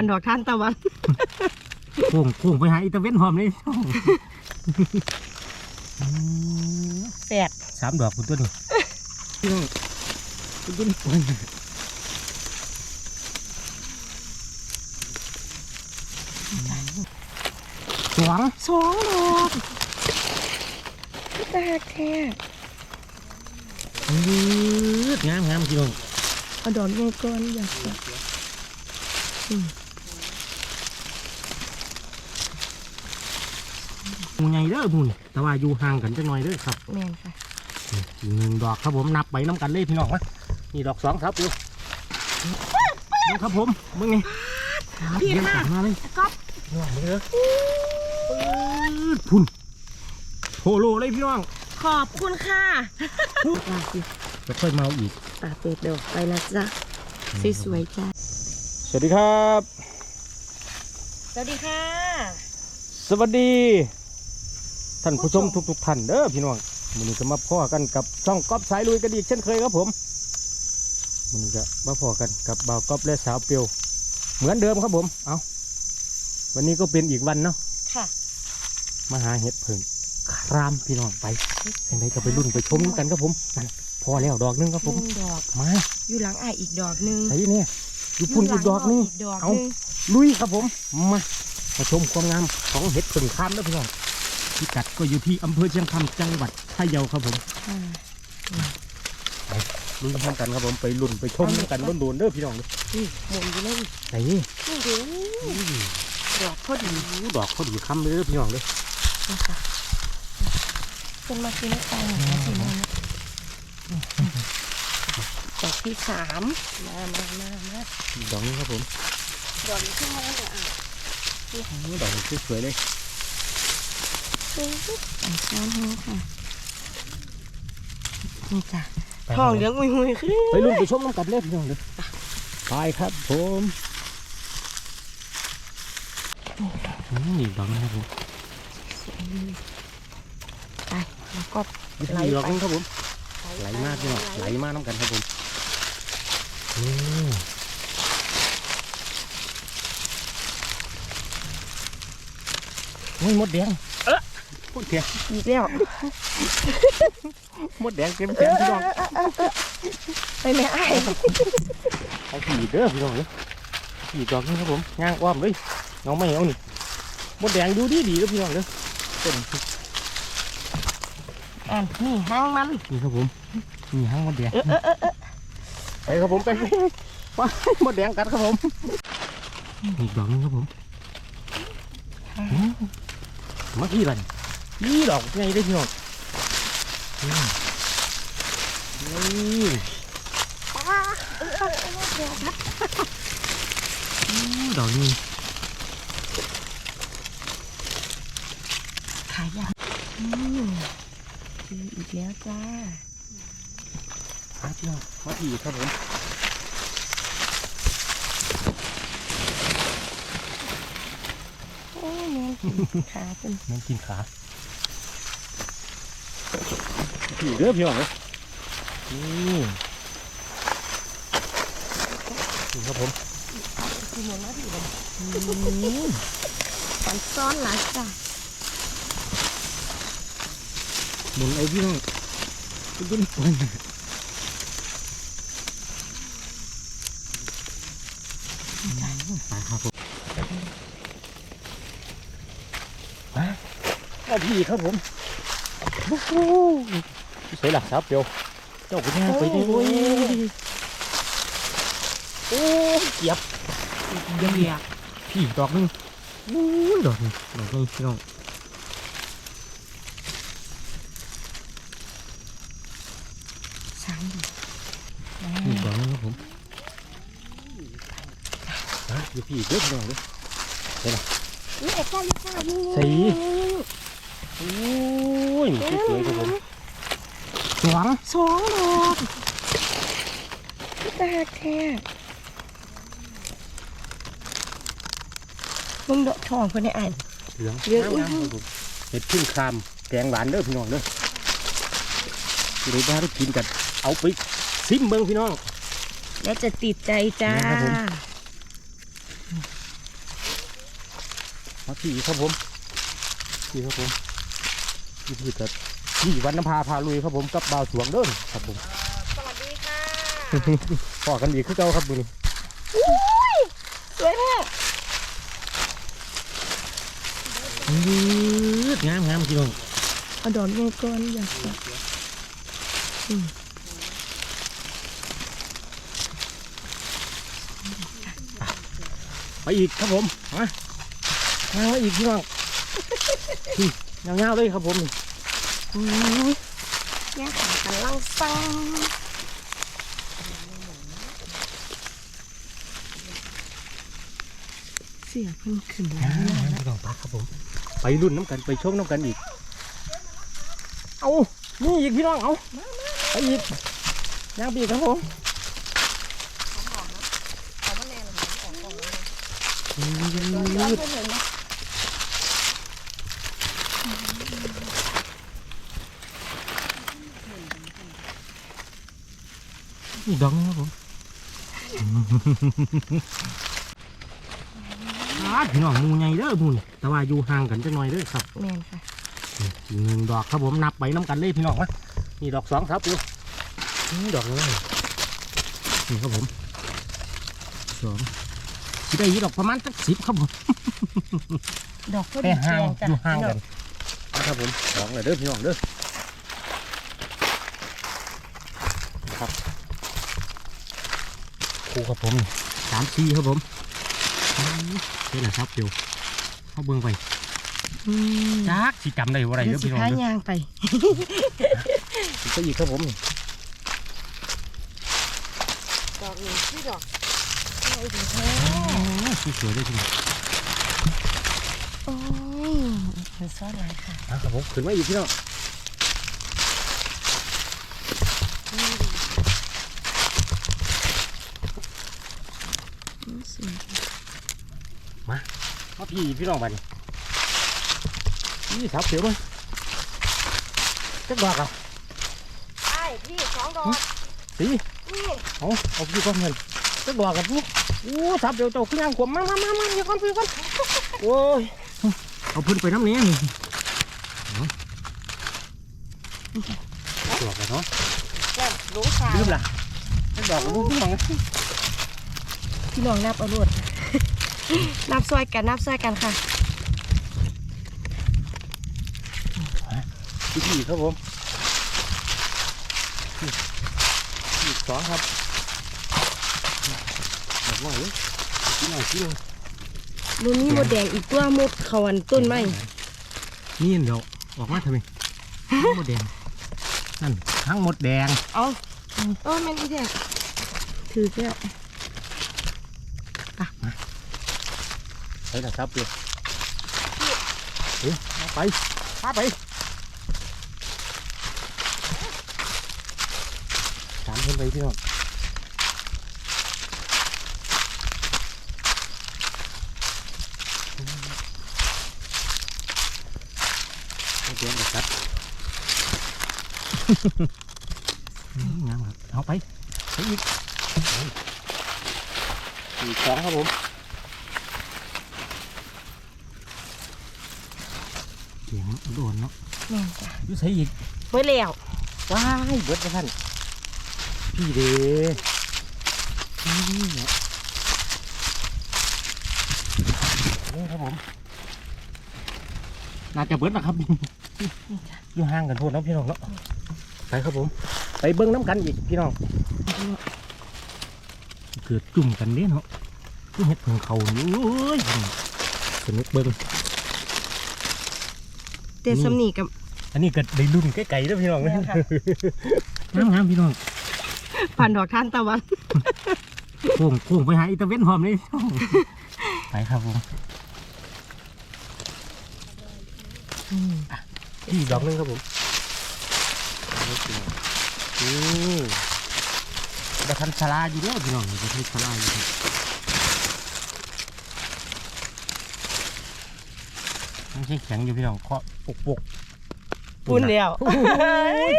ฟันดอกท่านตะวันโค้งโค้งไปหาอีตาเว้นหอมเลยแปดสามดอกคุณตัวนี้พี่น้องคุณตัวนี้โอ้ยสวงสองดอกตาแท้ยืดงามงามพี่น้องเอาดอกใหญ่ก่อนอยากจะ หมูใหญ่เด้อหมุนแต่ว่าอยู่ห่างกันจังหน่อยเด้อครับแม่นค่ะนี่อีกหนึ่งดอกครับผมนับไปน้ำกันเลยพี่น้องวะนี่ดอกสองครับอยู่ดูครับผมมึงไงพี่เยี่ยมค่ะกันมาเลยก๊อฟพี่น้องมึงเด้อปื๊ดพุ่นโฮโลเลยพี่น้องขอบคุณค่ะลาสิจะค่อยมาเอาอีกตาเป็ดดอกไปแล้วจ้ะสวยๆจ้ะสวัสดีครับ สวัสดีค่ะ สวัสดี ท่านผู้ชมทุกๆท่านเด้อพี่น้องมันนี้ก็มาพ่อกันกับช่องก๊อฟสายลุยกันอีกเช่นเคยครับผมมันนี้ก็มาพ่อกันกับบ่าวก๊อฟและสาวเปียว เหมือนเดิมครับผม เอาวันนี้ก็เป็นอีกวันเนาะค่ะ มาหาเห็ดเพิ่งครามพี่น้องไปยังไงก็ไปรุ่นไปชมกันครับผมนั่นพอแล้วดอกหนึงครับผมหนึ่งดอกมาอยู่หลังอ้ายอีกดอกหนึงใส่เนี่ยอยู่พุ่นอีกดอกหนึงอีกดอกเอาหนึงลุยครับผมมามาชมความงามของเห็ดเพิ่งครามแล้วพี่น้อง พิกัดก็อยู่ที่อำเภอเชียงคำจังหวัดพะเยาครับผมอ่าลุ้นพร้อมกันครับผมไปลุ้นไปชมกันลุ้นโดนๆเด้อพี่น้องนี่หมุนอยู่เลยไหนนี่ดูดอกพอดีดอกเขาดีคำเลยเด้อพี่น้องเลยนะคะเป็นมากินตังค์นะสิมันดอกที่สามมามามามาดอกนี้ครับผมดอกนี้ขึ้นมาแล้วเหรออะดอกนี้สวยๆเลย อันช้อนนี้ค่ะนี่จ้ะไปทองเหลืองหุยหุยๆขึ้นไปลุ้นไปชมน้ำกันเด้อพี่น้องเลยไปครับผมนี่ดอกนี้ครับผมไปแล้วก็ไหลนี่ดอกไปนี้ครับผมไหลมากพี่น้องไหลมากน้ำกันครับผมนี่โอ้ยมดแดง เออมดแดงอีกแล้วมดแดงเต็มแขนพี่น้องไปแม่ไอ้ายเอาผีเด้อพี่น้องเลยผีดอกนี้ครับผมย่างอ้อมเลยน้องไม่เอานี่มดแดงดูดีดีๆเด้อพี่น้องเด้อต้นอ่านนี่ห้างมันนี่ครับผมนี่ห้างมดแดงไปครับผมไปไปไปมดแดงกัดครับผมอีกดอกนึงครับผมอืมมาที่ไร นี่ดอกไงได้อพี่น้องอืมนี่อืมดอกนี้ขายยังอืมมีอีกแล้วจ้ามาที่น้องมาที่ครับผมโอ้ยแม่นขาเป็นน้องกินขา ผีเด้อพี่น้องเลยนี่นี่ครับผมคือเหมือนมาที่เลยฝันซ้อนหลายจ้าหมุนเอาพี่น้องตุ้นๆไปไปครับผมมาเอาพี่ครับผมโอ้โห ใส่หลักครับเดียวเจ้าคุณย่างไปดิโอ้ยโอ้ยเกียบเดียกพี่ดอกหนึงอู้ยดอกหนึงดอกหนึงพี่น้องสามดอกพี่ดอกหนึงครับผมฮะเดี๋ยวพี่เยอะพี่น้องเลยนี่ไอ้ก้าลูกก้านี่ใส่โอ้ยนี่สวยๆครับผม สวงสองดอกตาแท้มึงดอกทองคนนี้อ่านเหลืองเหลืองงามๆครับผมเห็ดพึ่งครามแกงหวานเด้อพี่น้องเด้อจะได้ได้กินกัน เอาไปซิมเบิ้งพี่น้อง แล้วจะติดใจจ้านะครับผมมาพี่ครับผมพี่ครับผมพี่พี่กับ พี่วันนภาพาลุยครับผมกับบ่าวสวงเด้อครับผมสวัสดีค่ะพอกันดีคือเก่าครับบุญสวยแท้ยืดงามงามพี่น้องเอาดอกไงก่อนอยากจะไปอีกครับผมมามาอีกพี่น้องนี่ยาวๆเลยครับผมอืม เนี่ยหากันลังซังเสียเพิ่งขึ้นแล้วนะพี่น้องปลาครับผม ไปรุ่นน้ำกันไปชมน้ำกันอีก เอานี่อีกพี่น้องเอาไปอีกย่างปีกครับผมยืดอี กดอกนึงครับผมอาพี่น้องหมูใหญ่เด้อหมูนี่แต่ว่าอยู่ห่างกันจังหน่อยเด้อครับแมนค่ะอีกหนึ่งดอกครับผมนับไปน้ำกันเลยพี่น้องมานี่ดอกสองครับดูนี่ดอกเลยนี่ครับผมสองที่ได้อีกดอกประมาณสักสิบครับผมดอกก็แค่ดีห่างจ้ะอยู่ห่างกันนะครับผมสองเลยเด้อพี่น้องเด้อครับ ครูครับผมสามสี่ครับผมอืมนี่แหละครับเดี๋ยวเข้าเบิ่งไปอืมจักสิจำได้ว่าอะไรเดี๋เด้ยอวสิพี่น้องพาเด้อยางไปก็อีกครับผมดอกนี้ที่ดอกโอ้ยดีแท้สวยๆเลยพี่น้องโอ้ยมันซ่อนไว้ค่ะอะครับผมขึ้นมาอีกพี่น้อง อืมสวย มา พี่พี่น้องบัดนนี่สาวเขียวมั้ยจักดอกอะใช่พี่สองดอกสีนี่เอาเอาพี่ก้อนเงินจักดอกกับพี่โอ้สาวเขียวเจ้าขึ้นยังขวมมามามามาพี่ก้อนพี่ก้อนโอ้ยเอาพื้นไปน้ำเนี้ยเอาดอกกันเนาะแก้มหลงสาวลืมล่ะจักดอกกับพี่น้องนะพี่น้องนับเอารวด นับซอยกันนับซอยกันค่ะพี่พี่ครับผมนี่อีกสองครับดอกน้อยเลยกินหน่อยกินหน่อยดูนี่มดแดงอีกตัวมดเขาอันต้นไม้นี่เดี๋ยวออกมาทำไมหมดแดงนั่นทั้งหมดแดงเอาเออแม่นอีแท้ถือแก้วไปนะครับเพื่อนเฮ้ยเอา ไปพาไปตามเพื่อนไปพี่น้องเอาเดี๋ยวนะครับ อืมงามครับ เอาไปไปอีกไปอีกสองครับผมเสียงโดนเนาะแม่นจ้ะอยูใส่อีกเบิดแล้วว้ายเบิดไปท่านพี่เด้นี่เนาะนี่ครับผมน่าจะเบิดนะครับอยู่ห่างกันโทษเนาะพี่น้องเนาะไปครับผม ไปเบิ้งน้ำกันอีกพี่น้องเกิดจุ่มกันเด้เนาะคือเห็ดเพิ่งเขาอยู่เอ้ยสนุกเบิ้ง เตะสำนีกับอันนี้ก็ได้รุ่นใกล้ๆเด้อพี่น้องแม่นค่ะน้ำงามพี่น้องผ่านดอกท่านตะวันโค้งโค้งไปหาอีตาเว้นพร้อมเลยไปครับผมอีกดอกหนึงครับผมนี่บะทันชลาอยู่เด้อพี่น้องบะทันชลาอยู่ครับ ไม่ใช่แข็งอยู่พี่น้องเคาะปุกปุกปุ่นแล้วโอ้โห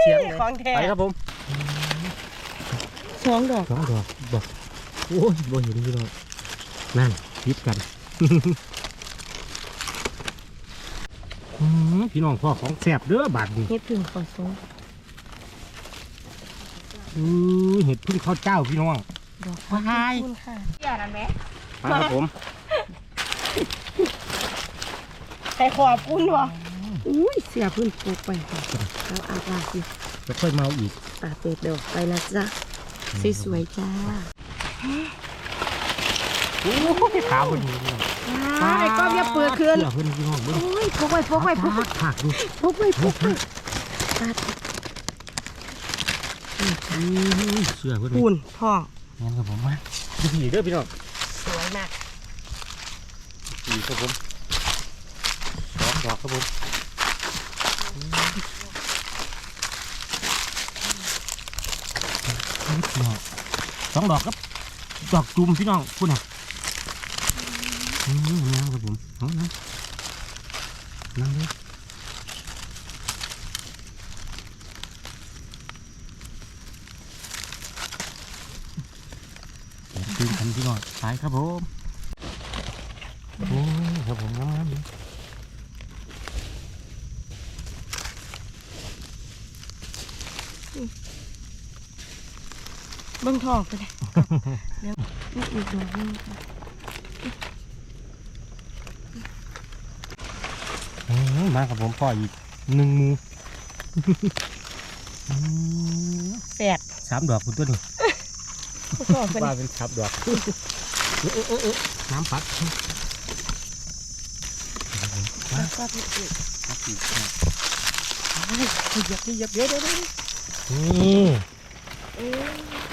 เสียงเลยของแท้ไปครับผมสองดอกสองดอกบอกโอ้ยบ่เห็นพี่น้องนั่นพิดกันอืมพี่น้องพ่อของแสบเด้อบาดนี้เฮ็ดพึ่งขอสูงอือเห็ดพึ่งข้าวเจ้าพี่น้องดอกว้ายคุณค่ะอย่านั่นแหมมาครับผม ใครขอบคุณวะอุ้ยเสียพื้นปลูกไปค่ะเอาอาบาสิจะค่อยมาเอาอีกตาเป็ดดอกไปนะจ๊ะสวยๆจ้าโอ้ยขาวพอดีเลยว้ายก็อย่าเปิดคืนเพื่อนพี่น้องเบิ่งโอ้ยพกไว้พกไว้พกไว้ผักดูพกไว้พกไว้ตาอือเชื่อเพื่อนปูนพ่องั้นครับผมมาดูผีเด้อพี่น้องสวยมากผีครับผมสอง ดอกครับผมพี่น้องสองดอกครับ ดอกจุ่มพี่น้องพูดนะนั่งครับผมเอานั่งนั่งเลยตื่นทันพี่น้องสายครับผมโอ้ครับผมงามๆเลย เบิ่งทองไปเลยแล้วนี่อีกดอกหนึงค่ะอืมมาครับผมพ่ออีกหนึ่งมืออืมแปดสามดอกคุณตัวนี้พ่อเป็นว่าเป็นสามดอกเออเออเออเออน้ำปัดแล้วก็พี่อีกนี่ยับนี่ยับเดี๋ยวเดี๋ยวเดี๋ยวนี่เอ้ย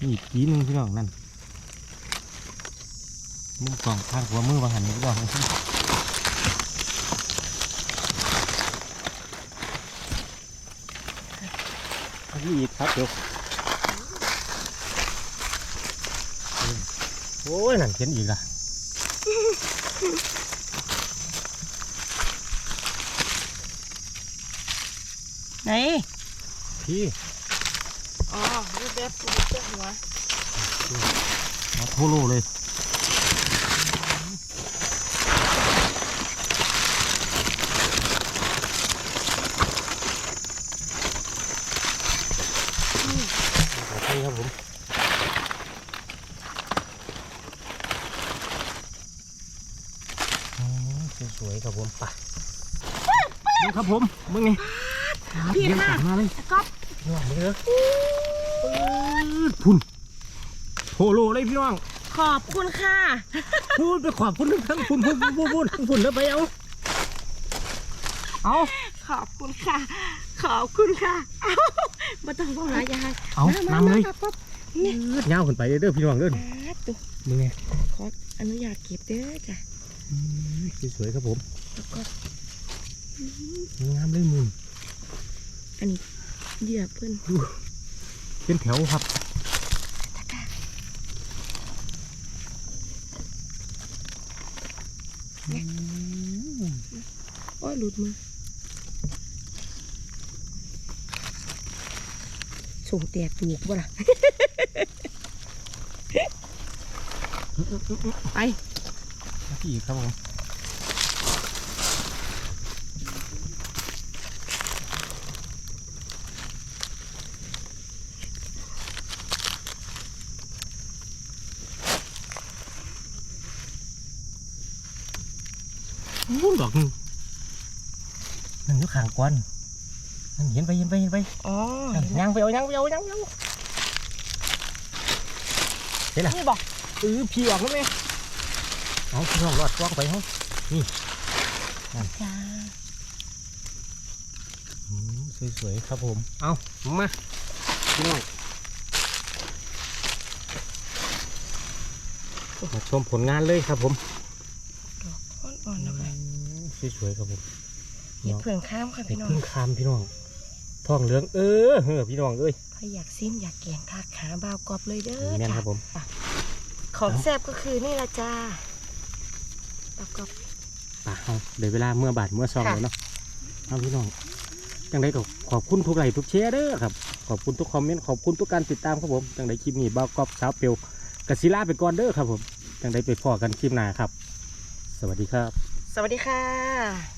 นี่นี่อีกทีหนึงพี่น้องนั่นมุมกล่องข้างหัวมือวางหันนี่ก็บอกนี่อีกครับเดี๋ยวโอ้ยนั่นเขียนอีกอะไหนพี่ อ๋อรูปแบบปูเจ้าหัวมาโทโลเลยใช่ครับผมอืมสวยๆครับผมไปมึงครับผมมึงไงพี่เยี่ยมค่ะกลับมาเลยก๊อฟน้องมึงเด้อ พุ่นโทโลเลยพี่น้อง ขอบคุณค่ะพูดไปขอบคุณทั้งพุ่นพุ่นพุ่นพุ่นพุ่นแล้วไปเอา เอา ขอบคุณค่ะ ขอบคุณค่ะ เอ้าไม่ต้องบอกหลายอยางเอามน้ำเลย มาก๊อฟเงาวขึ้นไปเด้อพี่น้องเด้ออ่าตัวมึงไงขออนุญาตเก็บเด้อจ้ะสวยๆครับผมแล้วก็งามเลยมึงอันนี้เหยื่อเพิ่น เป็นแถวครับโอ้ยหลุดมือส่งแตกถูกบ่ล่ะไปพี่ครับผม อ้ดอกหนึงนั่นอยู่ข้างกวนนั่นเห็นไปเห็นไปเห็นไปอ๋อนั่นย่างไปเอาย่างไปเอาย่างไปเอาเห็นล่ะนี่บอกเออพี่ออกแล้วไหมเอาพี่น้องรอดกล้องไปเฮ้ยจ้าอืมสวยๆครับผม เอามาพี่น้องมาชมผลงานเลยครับผมอ่อนๆนะคะ สวยๆครับผมเห็ดเผืองข้ามค่ะเห็ดพี่น้องพึ่งคามพี่น้องทองเหลืองเออเฮ้อพี่น้องเอ้ยใครอยากซิมอยากแกงทาขาบาวกรอบเลยเด้อแม่นจ้ะครับผมของแซ่บก็คือนี่ละจ้าบาวกรอบ ป่าเอาเดี๋ยวเวลาเมื่อบาทเมื่อซองค่ะเลยเนาะเอาพี่น้องจังได้ก็ขอบคุณทุกไลค์ทุกแชร์เด้อครับ ขอบคุณทุกคอมเมนต์ขอบคุณทุกการติดตามครับผมจังได้คลิปนี้บ้าวกอบสาวเปียวกสิลาไปก่อนเด้อครับผมจังได้ไปพอกันคลิปหน้าครับ สวัสดีครับ สวัสดีค่ะ